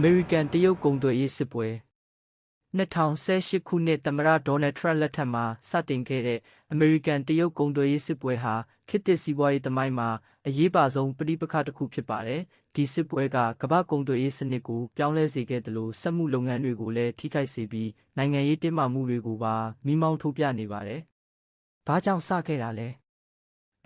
အမေရိကန်တရုတ်ကုန်သွယ်ရေးစစ်ပွဲ2018ခုနှစ်သမ္မတဒေါ်နယ်ထရန့်လက်ထက်မှာစတင်ခဲ့တဲ့အမေရိကန်တရုတ်ကုန်သွယ်ရေးစစ်ပွဲဟာခေတ်သစ်စီးပွားရေးသမိုင်းမှာအရေးပါဆုံးပဋိပက္ခတစ်ခုဖြစ်ပါတယ်။ဒီစစ်ပွဲကကမ္ဘာကုန်သွယ်ရေးစနစ်ကိုပြောင်းလဲစေခဲ့တယ်လို့စက်မှုလုပ်ငန်းတွေကိုလည်းထိခိုက်စေပြီးနိုင်ငံရေးတင်းမာမှုတွေကိုပါမိမောင်းထုတ်ပြနေပါတယ်။ဘာကြောင့်စခဲ့တာလဲ။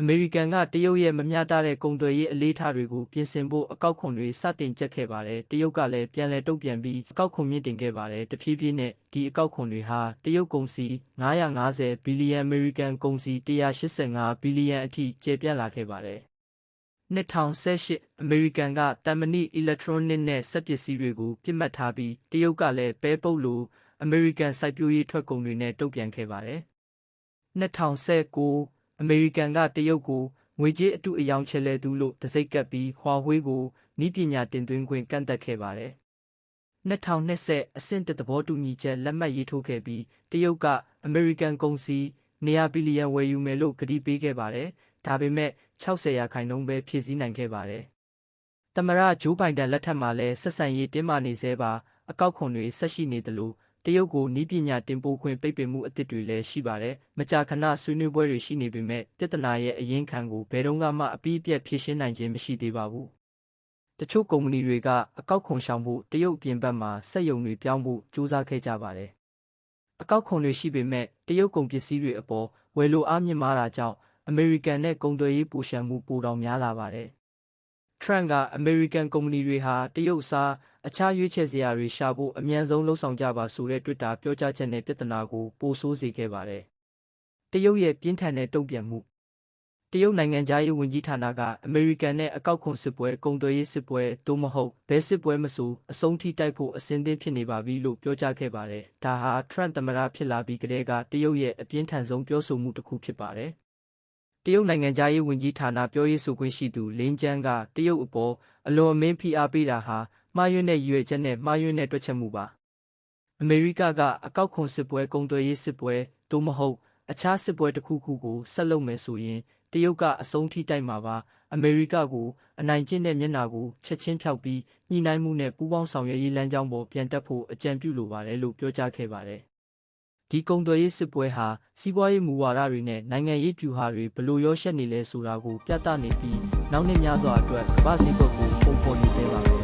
အမေရိကန်ကတရုတ်ရဲ့မမျှတတဲ့ကုန်သွယ်ရေးအလေးထားတွေကိုပြင်ဆင်ဖို့အကောက်ခွန်တွေစတင်ကျက်ခဲ့ပါတယ်။တရုတ်ကလည်းပြန်လည်တုံ့ပြန်ပြီးအကောက်ခွန်မြင့်တင်ခဲ့ပါတယ်။တဖြည်းဖြည်းနဲ့ဒီအကောက်ခွန်တွေဟာတရုတ်ကုန်စည်950ဘီလီယံအမေရိကန်ကုန်စည်185ဘီလီယံအထိကျယ်ပြန့်လာခဲ့ပါတယ်။2018အမေရိကန်ကတမ်မဏိအီလက်ထရောနစ်နဲ့စက်ပစ္စည်းတွေကိုပြစ်မှတ်ထားပြီးတရုတ်ကလည်းပဲပုတ်လိုအမေရိကန်စိုက်ပျိုးရေးထွက်ကုန်တွေနဲ့တုံ့ပြန်ခဲ့ပါတယ်။2019 အမေရိကန်ကတရုတ်ကိုငွေကြေးအတုအယောင်ချဲလဲသူလို့တစိ့ကပ်ပြီးဟွာဝေးကိုနီးပညာတင်သွင်းခွင့်ကန့်သက်ခဲ့ပါတယ်။2020အဆင့်တစ်သဘောတူညီချက်လက်မှတ်ရေးထိုးခဲ့ပြီးတရုတ်ကအမေရိကန်ကုန်စည်100ဘီလီယံဝယ်ယူမယ်လို့ကတိပေးခဲ့ပါတယ်။ဒါပေမဲ့60ရာခိုင်နှုန်းပဲဖြည့်ဆည်းနိုင်ခဲ့ပါတယ်။သမ္မတဂျိုးဘိုင်ဒန်လက်ထက်မှာလည်းဆက်ဆံရေးတင်းမာနေသေးပါအကောက်ခွန်တွေဆက်ရှိနေသလို တရုတ်ကိုနီးပညာတင်ပို့ခွင့်ပိတ်ပင်မှုအသစ်တွေလည်းရှိပါတယ်။မကြာခဏဆွေးနွေးပွဲတွေရှိနေပေမဲ့ပြဿနာရဲ့အရင်းခံကိုဘယ်တော့မှအပြည့်အပြတ်ဖြေရှင်းနိုင်ခြင်းမရှိသေးပါဘူး။တချို့ကုမ္ပဏီတွေကအကောက်ခွန်ရှောင်ဖို့တရုတ်ပြင်ပမှာစက်ရုံတွေပြောင်းဖို့ကြိုးစားခဲ့ကြပါတယ်။အကောက်ခွန်တွေရှိပေမဲ့တရုတ်ကုန်ပစ္စည်းတွေအပေါ်ဝယ်လိုအားမြင့်မားတာကြောင့်အမေရိကန်နဲ့ကုန်သွယ်ရေးပိုရှံမှုပိုတောင်များလာပါတယ်။ Trump ကအမေရိကန်ကုမ္ပဏီတွေဟာတရုတ်စားအခြားရွေးချယ်စရာတွေရှာဖို့အမြန်ဆုံးလှုံ့ဆော်ကြပါဆိုတဲ့ Twitter ပြောကြားချက်နဲ့ပြဿနာကိုပိုဆိုးစေခဲ့ပါတယ်။တရုတ်ရဲ့ပြင်းထန်တဲ့တုံ့ပြန်မှုတရုတ်နိုင်ငံသားရေးဝန်ကြီးဌာနကအမေရိကန်နဲ့အကောက်ခွန်စစ်ပွဲကုန်သွယ်ရေးစစ်ပွဲသို့မဟုတ်ဘဲစစ်ပွဲမဆိုအဆုံးထိတိုက်ဖို့အစင်းသင်းဖြစ်နေပါပြီလို့ပြောကြားခဲ့ပါတယ်။ဒါဟာ Trump သမ္မတဖြစ်လာပြီးကတည်းကတရုတ်ရဲ့အပြင်းထန်ဆုံးပြောဆိုမှုတစ်ခုဖြစ်ပါတယ်။ တရုတ်နိုင်ငံသားရေးဝန်ကြီးဌာနပြောရေးဆိုခွင့်ရှိသူလင်းကျန်းကတရုတ်အပေါ်အလွန်အမင်းဖိအားပေးတာဟာမှားယွင်းတဲ့ရည်ရွယ်ချက်နဲ့မှားယွင်းတဲ့တွက်ချက်မှုပါအမေရိကကအကောက်ခွန်စစ်ပွဲကုန်သွယ်ရေးစစ်ပွဲသို့မဟုတ်အခြားစစ်ပွဲတစ်ခုခုကိုဆက်လုပ်မယ်ဆိုရင်တရုတ်ကအဆုံးထိတိုက်မှာပါအမေရိကကိုအနိုင်ကျင့်တဲ့မျက်နှာကိုချက်ချင်းဖျောက်ပြီးညှိနှိုင်းမှုနဲ့ပူးပေါင်းဆောင်ရွက်ရေးလမ်းကြောင်းပေါ်ပြန်တက်ဖို့အကြံပြုလိုပါတယ်လို့ပြောကြားခဲ့ပါတယ် ဒီကုံသွယ်ရေးစစ်ပွဲဟာစီးပွားရေးမူဝါဒတွေနဲ့နိုင်ငံရေးဖြူဟာတွေဘလို့ရောရှက်နေလဲဆိုတာကိုပြသနေပြီးနောက်နှစ်များစွာအတွက်ကမ္ဘာစည်းကွက်ကိုပုံဖော်နေစေပါမယ်